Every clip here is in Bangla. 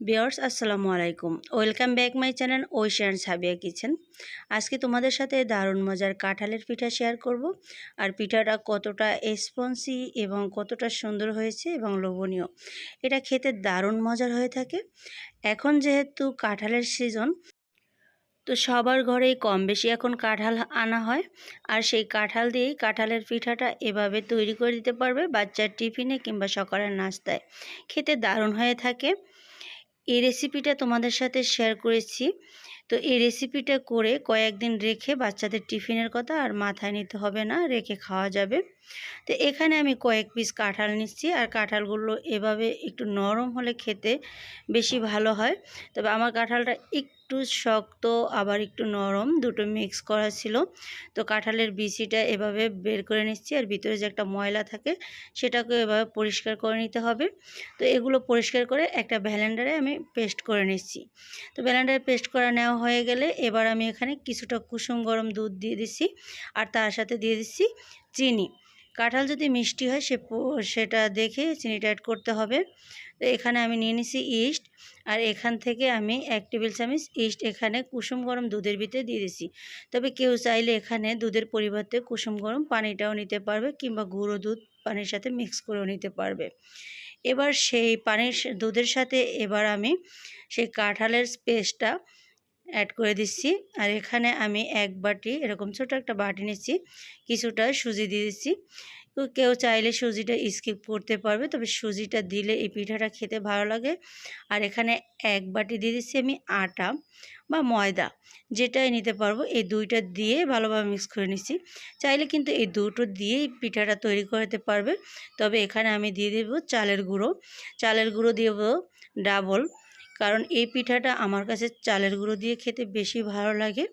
বিয়ার্স আসসালামু আলাইকুম। Welcome back my channel Oishan Sabiya kitchen. আজকে তোমাদের সাথে দারুণ মজার কাঁঠালের পিঠা শেয়ার করব। আর পিঠাটা কতটা স্পঞ্জি এবং কতটা সুন্দর হয়েছে এবং লোভনীয়, এটা খেতে দারুণ মজার হয়ে থাকে। এখন যেহেতু কাঁঠালের সিজন, তো সবার ঘরেই কম বেশি এখন কাঁঠাল আনা হয়। আর সেই কাঁঠাল দিয়েই কাঁঠালের পিঠাটা এভাবে তৈরি করে দিতে পারবে বাচ্চার টিফিনে কিংবা সকালের নাস্তায়। খেতে দারুণ হয়ে থাকে। এই রেসিপিটা তোমাদের সাথে শেয়ার করেছি। তো এই রেসিপিটা করে কয়েকদিন রেখে বাচ্চাদের টিফিনের কথা আর মাথায় নিতে হবে না, রেখে খাওয়া যাবে। তো এখানে আমি কয়েক পিস কাঁঠাল নিচ্ছি আর কাঁঠালগুলো এভাবে একটু নরম হলে খেতে বেশি ভালো হয়। তবে আমার কাঁঠালটা একটু শক্ত, আবার একটু নরম, দুটো মিক্স করা ছিল। তো কাঁঠালের বিচিটা এভাবে বের করে নিচ্ছি আর ভিতরে যে একটা ময়লা থাকে সেটাকে এভাবে পরিষ্কার করে নিতে হবে। তো এগুলো পরিষ্কার করে একটা ভ্যালেন্ডারে আমি পেস্ট করে নিচ্ছি। তো ভ্যালেন্ডারে পেস্ট করা নেওয়া হয়ে গেলে এবার আমি এখানে কিছুটা কুসুম গরম দুধ দিয়ে দিচ্ছি আর তার সাথে দিয়ে দিচ্ছি চিনি। কাঁঠাল যদি মিষ্টি হয় সে সেটা দেখে চিনিটা অ্যাড করতে হবে। তো এখানে আমি নিয়ে নিছি ইস্ট আর এখান থেকে আমি এক টেবিল চামচ ইস্ট এখানে কুসুম গরম দুধের ভিতরে দিয়ে দিছি তবে কেউ চাইলে এখানে দুধের পরিবর্তে কুসুম গরম পানিটাও নিতে পারবে কিংবা গুঁড়ো দুধ পানির সাথে মিক্স করেও নিতে পারবে। এবার সেই পানির দুধের সাথে এবার আমি সেই কাঁঠালের স্পেসটা অ্যাড করে দিচ্ছি। আর এখানে আমি এক বাটি, এরকম ছোট একটা বাটি নিচ্ছি, কিছুটা সুজি দিয়ে দিচ্ছি। তো কেউ চাইলে সুজিটা স্কিপ করতে পারবে। তবে সুজিটা দিলে এই পিঠাটা খেতে ভালো লাগে। আর এখানে এক বাটি দিয়ে দিচ্ছি আমি আটা বা ময়দা, যেটাই নিতে পারব। এই দুইটা দিয়ে ভালোভাবে মিক্স করে নিচ্ছি। চাইলে কিন্তু এই দুটো দিয়েই পিঠাটা তৈরি করতে পারবে। তবে এখানে আমি দিয়ে দেব চালের গুঁড়ো। চালের গুঁড়ো দেব ডাবল কারণ এই পিঠাটা আমার কাছে চালের গুঁড়ো দিয়ে খেতে বেশি ভালো লাগে।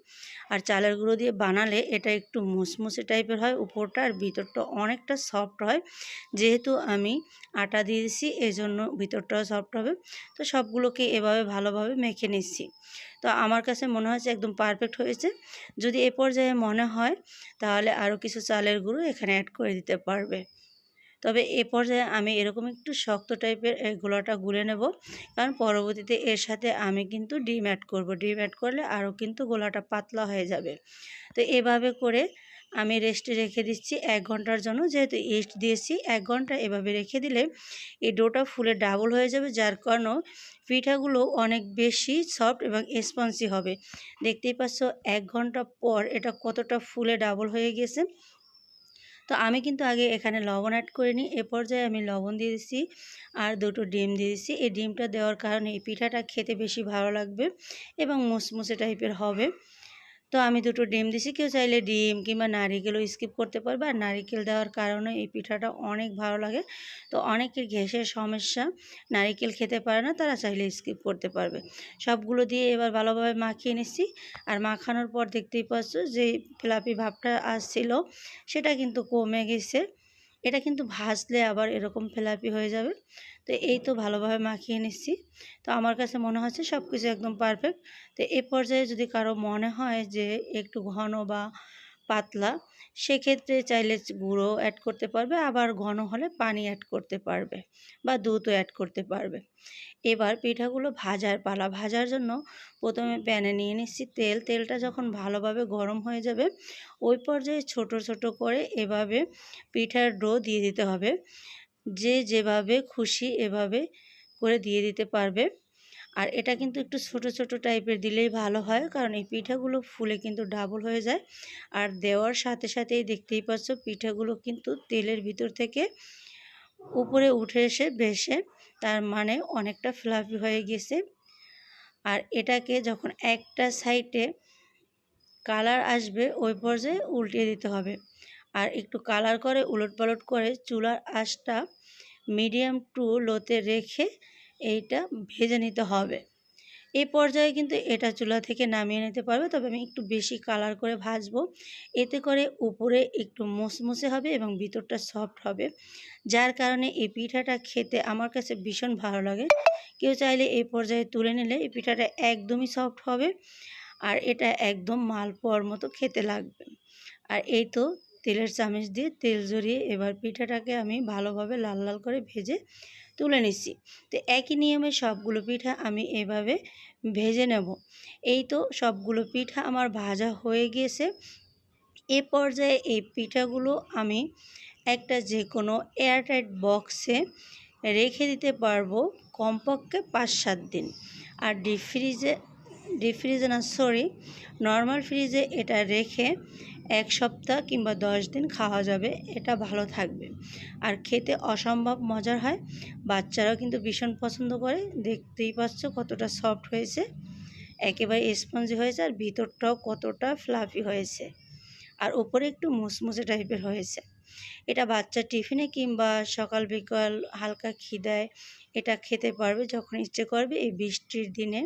আর চালের গুঁড়ো দিয়ে বানালে এটা একটু মুসমুসে টাইপের হয়, উপরটা আর ভিতরটা অনেকটা সফট হয়। যেহেতু আমি আটা দিয়েছি এই জন্য ভিতরটাও সফট হবে। তো সবগুলোকে এভাবে ভালোভাবে মেখে নিচ্ছি। তো আমার কাছে মনে হয়েছে একদম পারফেক্ট হয়েছে। যদি এ পর্যায়ে মনে হয়, তাহলে আরও কিছু চালের গুঁড়ো এখানে অ্যাড করে দিতে পারবে। তবে এ পর্যায়ে আমি এরকম একটু শক্ত টাইপের এই গোলাটা গুলে নেব। কারণ পরবর্তীতে এর সাথে আমি কিন্তু ডিম অ্যাড করব। ডিম অ্যাড করলে আরও কিন্তু গোলাটা পাতলা হয়ে যাবে। তো এভাবে করে আমি রেস্টে রেখে দিচ্ছি এক ঘণ্টার জন্য। যেহেতু ইস্ট দিয়েছি, এক ঘণ্টা এভাবে রেখে দিলে এই ডোটা ফুলে ডাবল হয়ে যাবে। যার কারণে পিঠাগুলো অনেক বেশি সফট এবং স্পঞ্জি হবে। দেখতেই পাচ্ছ, এক ঘণ্টা পর এটা কতটা ফুলে ডাবল হয়ে গেছে। তো আমি কিন্তু আগে এখানে লবণ অ্যাড করিনি এ পর্যায়ে আমি লবণ দিয়ে দিচ্ছি আর দুটো ডিম দিয়ে দিচ্ছি। এই ডিমটা দেওয়ার কারণে এই পিঠাটা খেতে বেশি ভালো লাগবে এবং মুসমুসে টাইপের হবে। তো আমি দুটো ডিম দিছি। কেউ চাইলে ডিম কিংবা নারিকেলও স্কিপ করতে পারবে। আর নারিকেল দেওয়ার কারণে এই পিঠাটা অনেক ভালো লাগে। তো অনেকের গ্যাসের সমস্যা, নারিকেল খেতে পারে না, তারা চাইলে স্কিপ করতে পারবে। সবগুলো দিয়ে এবার ভালোভাবে মাখিয়ে নিচ্ছি। আর মাখানোর পর দেখতেই পাচ্ছ যে ফ্লাপি ভাবটা আসছিল, সেটা কিন্তু কমে গেছে। এটা কিন্তু ভাজলে আবার এরকম ফেলাপি হয়ে যাবে। তো এই তো ভালোভাবে মাখিয়ে নিচ্ছি। তো আমার কাছে মনে হচ্ছে সব কিছু একদম পারফেক্ট তো এ পর্যায়ে যদি কারও মনে হয় যে একটু ঘন বা পাতলা, সেক্ষেত্রে চাইলে গুঁড়ো অ্যাড করতে পারবে, আবার ঘন হলে পানি অ্যাড করতে পারবে বা দুধও অ্যাড করতে পারবে। এবার পিঠাগুলো ভাজার পালা, ভাজার জন্য প্রথমে প্যানে নিয়ে নিচ্ছি তেল, তেলটা যখন ভালোভাবে গরম হয়ে যাবে, ওই পর্যায়ে ছোট ছোট করে এভাবে পিঠার ডো দিয়ে দিতে হবে। যে যেভাবে খুশি এভাবে করে দিয়ে দিতে পারবে। আর এটা কিন্তু একটু ছোট ছোট টাইপের দিলেই ভালো হয়। কারণ এই পিঠাগুলো ফুলে কিন্তু ডাবল হয়ে যায়। আর দেওয়ার সাথে সাথেই দেখতেই পাচ্ছ পিঠাগুলো কিন্তু তেলের ভিতর থেকে উপরে উঠে এসে ভেসে তার মানে অনেকটা ফ্লাফি হয়ে গেছে। আর এটাকে যখন একটা সাইডে কালার আসবে, ওই পর্যায়ে উল্টিয়ে দিতে হবে। আর একটু কালার করে উলট পালট করে চুলার আঁচটা মিডিয়াম টু লোতে রেখে এইটা ভেজে নিতে হবে। এই পর্যায়ে কিন্তু এটা চুলা থেকে নামিয়ে নিতে পারবে, তবে আমি একটু বেশি কালার করে ভাজবো। এতে করে উপরে একটু মুসমুসে হবে এবং ভিতরটা সফট হবে। যার কারণে এই পিঠাটা খেতে আমার কাছে ভীষণ ভালো লাগে। কেউ চাইলে এই পর্যায়ে তুলে নিলে এই পিঠাটা একদমই সফট হবে আর এটা একদম মালপোয়ার মতো খেতে লাগবে। আর এই তো তেলের চামচ দিয়ে তেল জড়িয়ে এবার পিঠাটাকে আমি ভালোভাবে লাল লাল করে ভেজে তুলে নিচ্ছি। তো একই নিয়মে সবগুলো পিঠা আমি এভাবে ভেজে নেব। এই তো সবগুলো পিঠা আমার ভাজা হয়ে গিয়েছে। এ পর্যায়ে এই পিঠাগুলো আমি একটা যে কোনো এয়ারটাইট বক্সে রেখে দিতে পারব কমপক্ষে পাঁচ সাত দিন। আর ডিপ ফ্রিজে ডিপ ফ্রিজে না সরি নর্মাল ফ্রিজে এটা রেখে এক সপ্তাহ কিংবা দশ দিন খাওয়া যাবে, এটা ভালো থাকবে। আর খেতে অসম্ভব মজার হয়, বাচ্চারাও কিন্তু ভীষণ পছন্দ করে, দেখতেই পাচ্ছ কতটা সফট হয়েছে, একেবারে স্পঞ্জি হয়েছে আর ভিতরটাও কতটা ফ্লাফি হয়েছে। আর উপরে একটু মুসমুসে টাইপের হয়েছে। এটা বাচ্চা টিফিনে কিংবা সকাল বিকাল হালকা খিদায় এটা খেতে পারবে যখন ইচ্ছে করবে। এই বৃষ্টির দিনে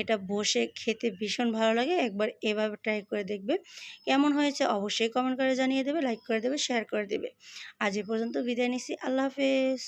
এটা বসে খেতে ভীষণ ভালো লাগে। একবার এভাবে ট্রাই করে দেখবে। কেমন হয়েছে অবশ্যই কমেন্ট করে জানিয়ে দেবে লাইক করে দেবে শেয়ার করে দেবে। আজ এ পর্যন্ত বিদায় নিচ্ছি। আল্লাহ হাফেজ।